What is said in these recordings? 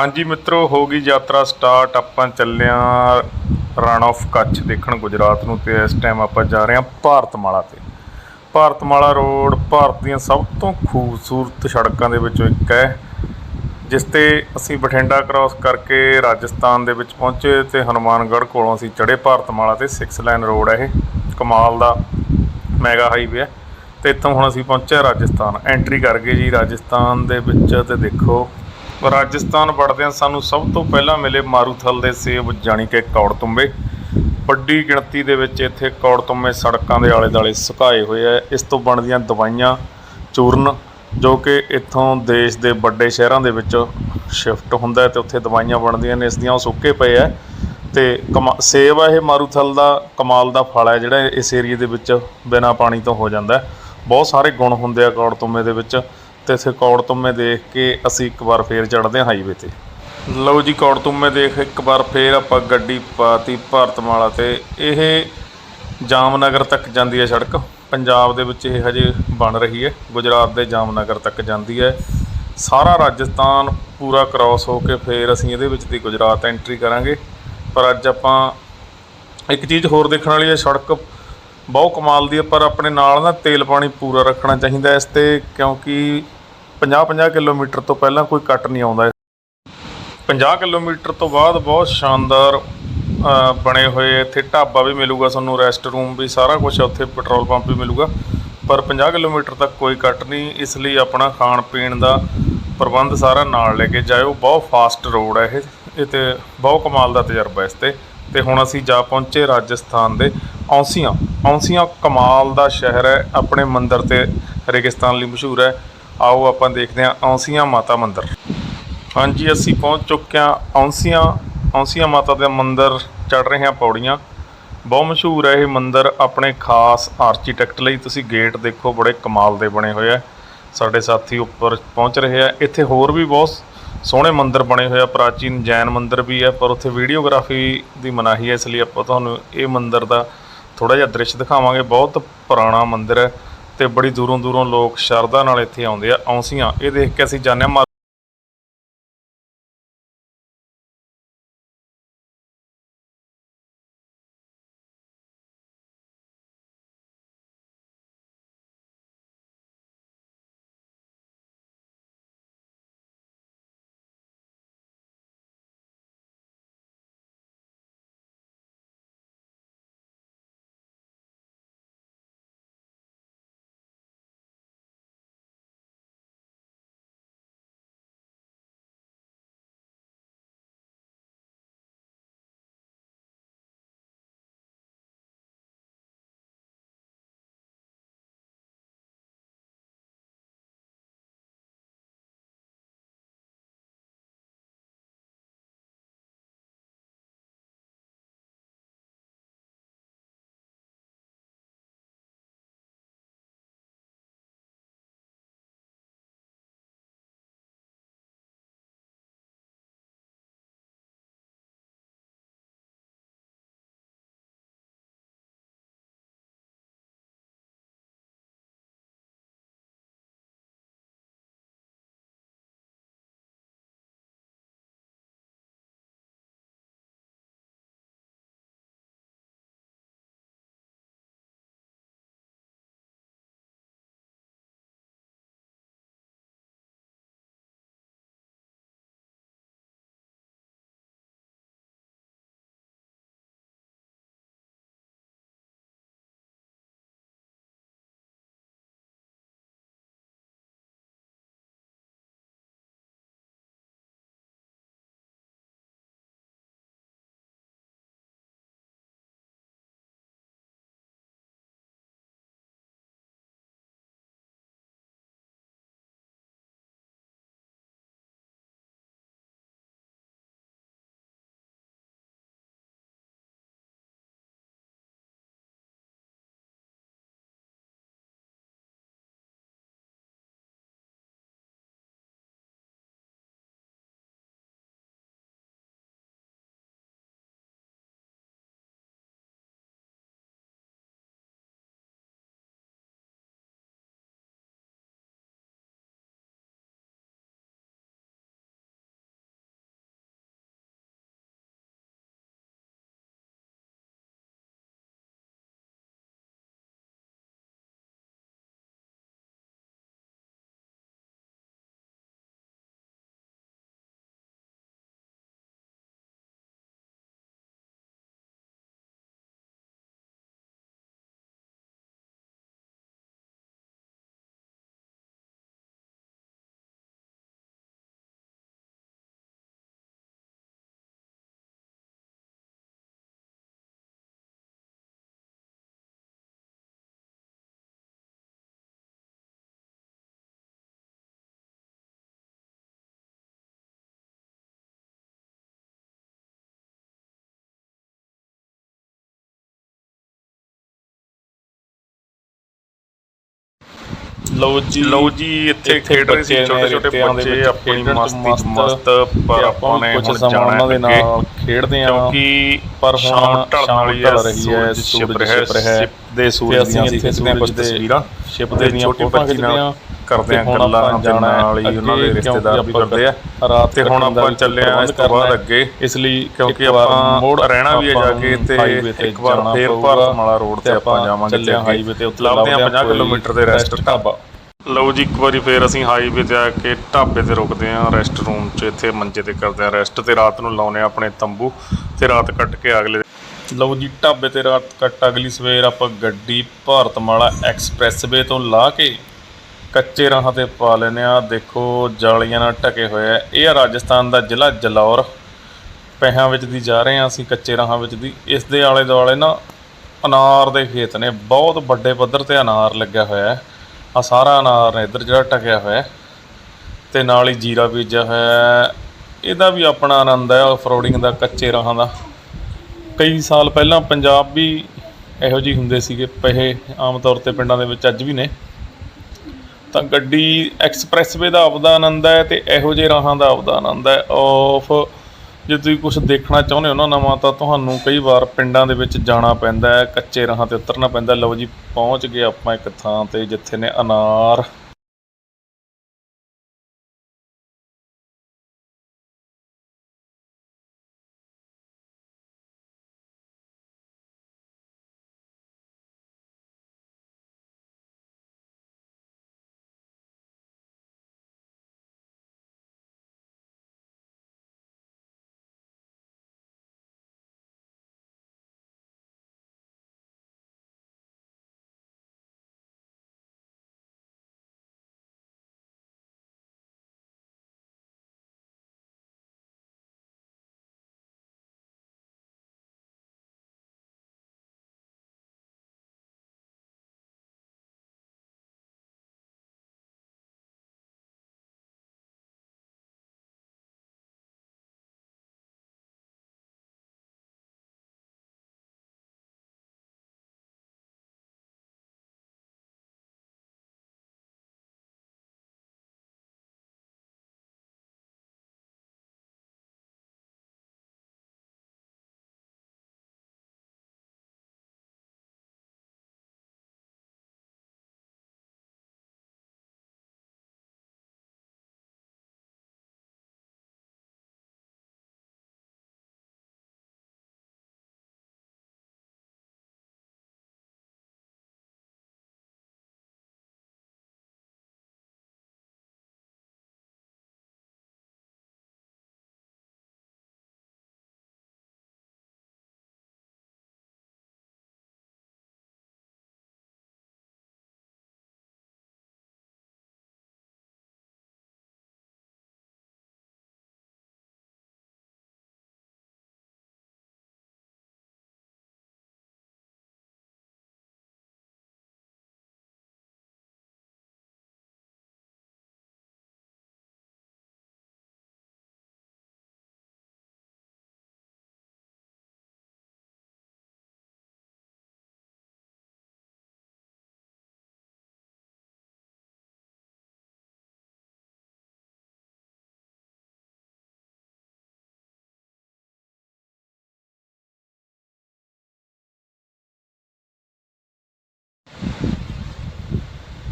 ਹਾਂਜੀ ਮਿੱਤਰੋ, ਹੋ ਗਈ ਯਾਤਰਾ ਸਟਾਰਟ। ਆਪਾਂ ਚੱਲਿਆ ਰਨ ਆਫ ਕੱਛ ਦੇਖਣ ਗੁਜਰਾਤ ਨੂੰ ਤੇ ਇਸ ਟਾਈਮ ਆਪਾਂ ਜਾ ਰਹੇ ਹਾਂ ਭਾਰਤਮਾਲਾ ਤੇ। ਭਾਰਤਮਾਲਾ ਰੋਡ, ਭਾਰਤ ਦੀਆਂ ਸਭ ਤੋਂ ਖੂਬਸੂਰਤ ਸੜਕਾਂ ਦੇ ਵਿੱਚੋਂ ਇੱਕ ਹੈ, ਜਿਸ ਤੇ ਅਸੀਂ ਬਠਿੰਡਾ ਕ੍ਰਾਸ ਕਰਕੇ ਰਾਜਸਥਾਨ ਦੇ ਵਿੱਚ ਪਹੁੰਚੇ ਤੇ ਹਨੂਮਾਨਗੜ੍ਹ ਕੋਲੋਂ ਅਸੀਂ ਚੜ੍ਹੇ ਭਾਰਤਮਾਲਾ ਤੇ 6 ਲਾਈਨ ਰੋਡ ਹੈ ਇਹ। ਕਮਾਲ ਦਾ ਮੈਗਾ ਹਾਈਵੇ ਹੈ। ਤੇ ਇੱਥੋਂ ਹੁਣ ਅਸੀਂ ਪਹੁੰਚੇ ਰਾਜਸਥਾਨ। ਐਂਟਰੀ ਕਰ ਗਏ ਜੀ ਰਾਜਸਥਾਨ ਦੇ ਵਿੱਚ ਤੇ ਦੇਖੋ। ਰਾਜਸਥਾਨ ਵੜਦਿਆਂ ਸਾਨੂੰ ਸਭ ਤੋਂ ਪਹਿਲਾਂ ਮਿਲੇ ਮਾਰੂਥਲ ਦੇ ਸੇਬ, ਜਾਣੀ ਕਿ ਕੌੜ ਤੁੰਬੇ ਵੱਡੀ ਗਿਣਤੀ ਦੇ ਵਿੱਚ ਇੱਥੇ ਕੌੜ ਕੌੜਤੁੰਬੇ ਸੜਕਾਂ ਦੇ ਆਲੇ ਦੁਆਲੇ ਸੁਕਾਏ ਹੋਏ ਆ। ਇਸ ਤੋਂ ਬਣਦੀਆਂ ਦਵਾਈਆਂ ਚੂਰਨ, ਜੋ ਕਿ ਇੱਥੋਂ ਦੇਸ਼ ਦੇ ਵੱਡੇ ਸ਼ਹਿਰਾਂ ਦੇ ਵਿੱਚ ਸ਼ਿਫਟ ਹੁੰਦਾ ਹੈ ਤੇ ਉੱਥੇ ਦਵਾਈਆਂ ਬਣਦੀਆਂ ਨੇ, ਇਸ ਦੀਆਂ ਉਹ ਸੁੱਕੇ ਪਏ ਆ। ਤੇ ਕਮਾ, ਸੇਬ ਆ ਇਹ ਮਾਰੂਥਲ ਦਾ, ਕਮਾਲ ਦਾ ਫਲ ਹੈ ਜਿਹੜਾ ਇਸ ਏਰੀਏ ਦੇ ਵਿੱਚ ਬਿਨਾਂ ਪਾਣੀ ਤੋਂ ਹੋ ਜਾਂਦਾ ਬਹੁਤ ਸਾਰੇ ਗੁਣ ਹੁੰਦੇ ਆ ਕੌੜ ਕੌੜਤੁੰਮੇ ਦੇ ਵਿੱਚ। ਤੇ ਇੱਥੇ ਕੌੜਤੁੰਮੇ ਦੇਖ ਕੇ ਅਸੀਂ ਇੱਕ ਵਾਰ ਫੇਰ ਚੜ੍ਹਦੇ ਹਾਂ ਹਾਈਵੇ ਤੇ। ਲਓ ਜੀ ਕੌੜ ਤੁੰਮੇ ਦੇਖ ਇੱਕ ਵਾਰ ਫੇਰ ਆਪਾਂ ਗੱਡੀ ਪਾਤੀ ਭਾਰਤਮਾਲਾ ਤੇ। ਇਹ ਜਾਮਨਗਰ ਤੱਕ ਜਾਂਦੀ ਹੈ ਸੜਕ। ਪੰਜਾਬ ਦੇ ਵਿੱਚ ਇਹ ਹਜੇ ਬਣ ਰਹੀ ਹੈ। ਗੁਜਰਾਤ ਦੇ ਜਾਮਨਗਰ ਤੱਕ ਜਾਂਦੀ ਹੈ। ਸਾਰਾ ਰਾਜਸਥਾਨ ਪੂਰਾ ਕ੍ਰਾਸ ਹੋ ਕੇ ਫੇਰ ਅਸੀਂ ਇਹਦੇ ਵਿੱਚ ਦੀ ਗੁਜਰਾਤ ਐਂਟਰੀ ਕਰਾਂਗੇ। ਪਰ ਅੱਜ ਆਪਾਂ ਇੱਕ ਚੀਜ਼ ਹੋਰ ਦੇਖਣ ਵਾਲੀ ਹੈ, ਸੜਕ ਬਹੁਤ ਕਮਾਲ ਦੀ ਹੈ, ਪਰ ਆਪਣੇ ਨਾਲ ਨਾ ਤੇਲ ਪਾਣੀ ਪੂਰਾ ਰੱਖਣਾ ਚਾਹੀਦਾ ਇਸ ਤੇ, ਕਿਉਂਕਿ 50-50 ਕਿਲੋਮੀਟਰ ਤੋਂ ਪਹਿਲਾਂ ਕੋਈ ਕੱਟ ਨਹੀਂ ਆਉਂਦਾ। 50 ਕਿਲੋਮੀਟਰ ਤੋਂ ਬਾਅਦ ਬਹੁਤ ਸ਼ਾਨਦਾਰ ਬਣੇ ਹੋਏ ਇੱਥੇ ਢਾਬਾ ਵੀ ਮਿਲੂਗਾ ਤੁਹਾਨੂੰ ਰੈਸਟ ਰੂਮ ਵੀ, ਸਾਰਾ ਕੁਝ ਉੱਥੇ, ਪੈਟਰੋਲ ਪੰਪ ਵੀ ਮਿਲੂਗਾ। ਪਰ 50 ਕਿਲੋਮੀਟਰ ਤੱਕ ਕੋਈ ਕੱਟ ਨਹੀਂ, ਇਸ ਲਈ ਆਪਣਾ ਖਾਣ ਪੀਣ ਦਾ ਪ੍ਰਬੰਧ ਸਾਰਾ ਨਾਲ ਲੈ ਕੇ ਜਾਇਓ। ਬਹੁਤ ਫਾਸਟ ਰੋਡ ਹੈ ਇਹ ਇਹ ਤੇ ਬਹੁਤ ਕਮਾਲ ਦਾ ਤਜਰਬਾ ਇਸ ਤੇ। ਤੇ ਹੁਣ ਅਸੀਂ ਜਾ ਪਹੁੰਚੇ ਰਾਜਸਥਾਨ ਦੇ ਔਂਸੀਆਂ। ਔਂਸੀਆਂ ਕਮਾਲ ਦਾ ਸ਼ਹਿਰ ਹੈ, ਆਪਣੇ ਮੰਦਰ ਤੇ ਰੇਗਿਸਤਾਨ ਲਈ ਮਸ਼ਹੂਰ ਹੈ। ਆਓ ਆਪਾਂ ਦੇਖਦੇ ਹਾਂ ਔਂਸੀਆਂ ਮਾਤਾ ਮੰਦਿਰ। ਹਾਂਜੀ, ਅਸੀਂ ਪਹੁੰਚ ਚੁੱਕੇ ਹਾਂ ਔਂਸੀਆਂ ਔਂਸੀਆਂ ਮਾਤਾ ਦੇ ਮੰਦਿਰ ਚੜ ਰਹੇ ਹਾਂ ਪੌੜੀਆਂ। ਬਹੁਤ ਮਸ਼ਹੂਰ ਹੈ ਇਹ ਮੰਦਿਰ ਆਪਣੇ ਖਾਸ ਆਰਕੀਟੈਕਟ ਲਈ। ਤੁਸੀਂ ਗੇਟ ਦੇਖੋ, ਬੜੇ ਕਮਾਲ ਦੇ ਬਣੇ ਹੋਏ ਆ। ਸਾਡੇ ਸਾਥੀ ਉੱਪਰ ਪਹੁੰਚ ਰਹੇ ਆ। ਇੱਥੇ ਹੋਰ ਵੀ ਬਹੁਤ ਸੋਹਣੇ ਮੰਦਿਰ ਬਣੇ ਹੋਏ ਆ। ਪ੍ਰਾਚੀਨ ਜੈਨ ਮੰਦਿਰ ਵੀ ਹੈ, ਪਰ ਉੱਥੇ ਵੀਡੀਓਗ੍ਰਾਫੀ ਦੀ ਮਨਾਹੀ ਹੈ, ਇਸ ਲਈ ਆਪਾਂ ਤੁਹਾਨੂੰ ਇਹ ਮੰਦਿਰ ਦਾ ਥੋੜਾ ਜਿਹਾ ਦ੍ਰਿਸ਼ ਦਿਖਾਵਾਂਗੇ। ਬਹੁਤ ਪੁਰਾਣਾ ਮੰਦਿਰ ਹੈ। ਤੇ ਬੜੀ ਦੂਰੋਂ ਦੂਰੋਂ ਲੋਕ ਸ਼ਰਧਾ ਨਾਲ ਇੱਥੇ ਆਉਂਦੇ ਆ ਔਂਸੀਆਂ ਇਹ ਦੇਖ ਕੇ ਅਸੀਂ ਜਾਣਿਆ ਲਓ ਜੀ ਲਓ ਜੀ ਇੱਥੇ ਖੇਡ ਰਹੇ ਸੀ ਛੋਟੇ ਛੋਟੇ ਦੇ ਬੱਚੇ ਆਪਣੀ ਮਸਤੀ ਚ ਮਸਤ, ਪਰ ਤੇ ਆਪਾਂ ਨੇ ਕੁਝ ਸਮਾਂ ਉਹਨਾਂ ਦੇ ਨਾਲ ਖੇਡਦੇ ਆ ਕਿਉਂਕਿ ਪਰ ਹੁਣ ਢਲਣ ਵਾਲੀ ਰਹੀ ਹੈ ਸੂਰਜ ਛਿਪ ਰਿਹਾ ਛਿਪ ਹੈ ਛਿਪ ਦੇ ਤੇ ਸੂਰਜ ਦੀਆਂ ਅਸੀਂ ਸਿੱਧੇ ਕੁਝ ਦੇ ਤਸਵੀਰਾਂ ਛਿਪਦੇ ਦੀਆਂ ਛੋਟੀ ਖਿੱਚਦੇ ਆ ਨਾਲ ਕਰਦੇ ਆ ਤੇ ਗੱਲਾਂ ਤੇ ਜਾਣਾ ਹੀ ਉਹਨਾਂ ਦੇ ਰਿਸ਼ਤੇਦਾਰ ਵੀ ਕਰਦੇ ਆ ਰਾਤ ਤੇ ਹੁਣ ਦਾ ਆਪਾਂ ਚੱਲੇ ਆ ਇਸ ਤੋਂ ਬਾਅਦ। ਅੱਗੇ ਇਸ ਲਈ ਕਿਉਂਕਿ ਆਪਾਂ ਮੋੜ ਰਹਿਣਾ ਵੀ ਹੈ ਜਾ ਕੇ ਤੇ ਤੇ ਇੱਕ ਵਾਰ ਫੇਰ ਪਊਗਾ। ਭਾਰਤਮਾਲਾ ਰੋਡ ਤੇ ਆਪਾਂ ਜਾਵਾਂਗੇ ਅੱਗੇ। ਹਾਈਵੇ ਤੇ ਉੱਤੇ ਲੱਭਦੇ ਆ ਲੱਭਦੇ 50 ਕਿਲੋਮੀਟਰ ਦੇ ਰੈਸਟ ਢਾਬਾ ਲਓ ਜੀ, ਇੱਕ ਵਾਰੀ ਫੇਰ ਅਸੀਂ ਹਾਈਵੇ ਤੇ ਆ ਕੇ ਢਾਬੇ ਤੇ ਰੁਕਦੇ ਆਂ ਰੈਸਟ ਰੂਮ 'ਚ ਇੱਥੇ ਮੰਜੇ ਤੇ ਕਰਦੇ ਆਂ ਰੈਸਟ ਤੇ ਰਾਤ ਨੂੰ ਲਾਉਨੇ ਆ ਆਪਣੇ ਤੰਬੂ ਤੇ ਰਾਤ ਕੱਟ ਕੇ ਅਗਲੇ ਲਓ ਜੀ, ਢਾਬੇ ਤੇ ਰਾਤ ਕੱਟ ਅਗਲੀ ਸਵੇਰ ਆਪਾਂ ਗੱਡੀ ਭਾਰਤਮਾਲਾ ਐਕਸਪ੍ਰੈਸਵੇ ਤੋਂ ਲਾ ਕੇ ਕੱਚੇ ਰਾਹਾਂ ਤੇ ਪਾ ਲੈਨੇ ਆ ਦੇਖੋ, ਜਾਲੀਆਂ ਨਾਲ ਢਕੇ ਹੋਏ ਆ। ਇਹ ਆ ਰਾਜਸਥਾਨ ਦਾ ਜ਼ਿਲ੍ਹਾ ਜਲੌਰ। ਪੈਹਾਂ ਵਿੱਚ ਦੀ ਜਾ ਰਹੇ ਆ ਅਸੀਂ ਕੱਚੇ ਰਾਹਾਂ ਵਿੱਚ ਦੀ। ਇਸ ਦੇ ਆਲੇ ਦੁਆਲੇ ਨਾ ਅਨਾਰ ਦੇ ਖੇਤ ਨੇ। ਬਹੁਤ ਵੱਡੇ ਪੱਧਰ ਤੇ ਅਨਾਰ ਲੱਗਿਆ ਹੋਇਆ ਹੈ। ਆ ਸਾਰਾ ਅਨਾਰ ਨੇ ਇੱਧਰ ਜਿਹੜਾ ਟਕਿਆ ਹੋਇਆ ਹੈ ਤੇ ਨਾਲ ਹੀ ਜੀਰਾ ਬੀਜਿਆ ਹੋਇਆ ਇਹਦਾ ਵੀ ਆਪਣਾ ਆਨੰਦ ਹੈ ਆਫਰੋਡਿੰਗ ਦਾ, ਕੱਚੇ ਰਾਹਾਂ ਦਾ। ਕਈ ਸਾਲ ਪਹਿਲਾਂ ਪੰਜਾਬ ਵੀ ਇਹੋ ਜਿਹੀ ਹੁੰਦੇ ਸੀਗੇ ਪਹੇ ਆਮ ਤੌਰ ਤੇ ਪਿੰਡਾਂ ਦੇ ਵਿੱਚ ਅੱਜ ਵੀ ਨੇ। ਤਾਂ ਗੱਡੀ ਐਕਸਪ੍ਰੈਸਵੇ ਦਾ ਆਪਦਾ ਆਨੰਦ ਹੈ ਤੇ ਇਹੋ ਜਿਹੇ ਰਾਹਾਂ ਦਾ ਆਪਦਾ ਆਨੰਦ ਹੈ। ਆਫ ਜੇ ਤੁਸੀਂ ਕੁਝ ਦੇਖਣਾ ਚਾਹੁੰਦੇ ਹੋ ਨਾ ਨਵਾਂ, ਤਾਂ ਤੁਹਾਨੂੰ ਕਈ ਵਾਰ ਪਿੰਡਾਂ ਦੇ ਵਿੱਚ ਜਾਣਾ ਪੈਂਦਾ ਹੈ, ਕੱਚੇ ਰਾਹਾਂ ਤੇ ਉਤਰਨਾ ਪੈਂਦਾ ਲਓ ਜੀ, ਪਹੁੰਚ ਗਏ ਆਪਾਂ ਇੱਕ ਥਾਂ ਤੇ, ਜਿੱਥੇ ਨੇ ਅਨਾਰ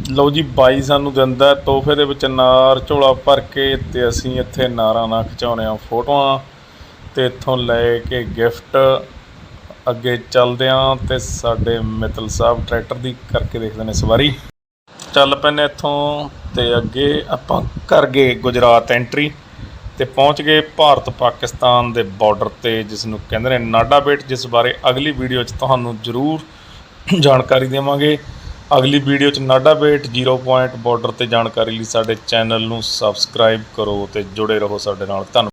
ਲਓ ਜੀ, ਬਾਈ ਸਾਨੂੰ ਦਿੰਦਾ ਤੋਹਫੇ ਦੇ ਵਿੱਚ ਨਾਰ ਝੋਲਾ ਭਰ ਕੇ ਤੇ ਅਸੀਂ ਇੱਥੇ ਨਾਰਾਂ ਨਾਲ ਖਿਚਾਉਂਦੇ ਆ ਫੋਟੋਆਂ ਤੇ ਇੱਥੋਂ ਲੈ ਕੇ ਗਿਫਟ ਅੱਗੇ ਚੱਲਦੇ ਆ ਤੇ ਸਾਡੇ ਮਿੱਤਲ ਸਾਹਿਬ ਟਰੈਕਟਰ ਦੀ ਕਰਕੇ ਦੇਖਦੇ ਨੇ ਸਵਾਰੀ। ਚੱਲ ਪੈਨੇ ਇੱਥੋਂ ਤੇ ਅੱਗੇ ਆਪਾਂ ਕਰ ਗਏ ਗੁਜਰਾਤ ਐਂਟਰੀ ਤੇ ਪਹੁੰਚ ਗਏ ਭਾਰਤ ਪਾਕਿਸਤਾਨ ਦੇ ਬਾਰਡਰ ਤੇ ਜਿਸ ਨੂੰ ਕਹਿੰਦੇ ਨੇ ਨਾਡਾ ਬੇਟ, ਜਿਸ ਬਾਰੇ ਅਗਲੀ ਵੀਡੀਓ 'ਚ ਤੁਹਾਨੂੰ ਜ਼ਰੂਰ ਜਾਣਕਾਰੀ ਦੇਵਾਂਗੇ। ਅਗਲੀ ਵੀਡੀਓ 'ਚ ਨਾਡਾ ਬੇਟ 0 ਪੁਆਇੰਟ ਬਾਰਡਰ ਤੇ ਜਾਣਕਾਰੀ ਲਈ ਸਾਡੇ ਚੈਨਲ ਨੂੰ ਸਬਸਕ੍ਰਾਈਬ ਕਰੋ ਤੇ ਜੁੜੇ ਰਹੋ ਸਾਡੇ ਨਾਲ। ਧੰਨਵਾਦ।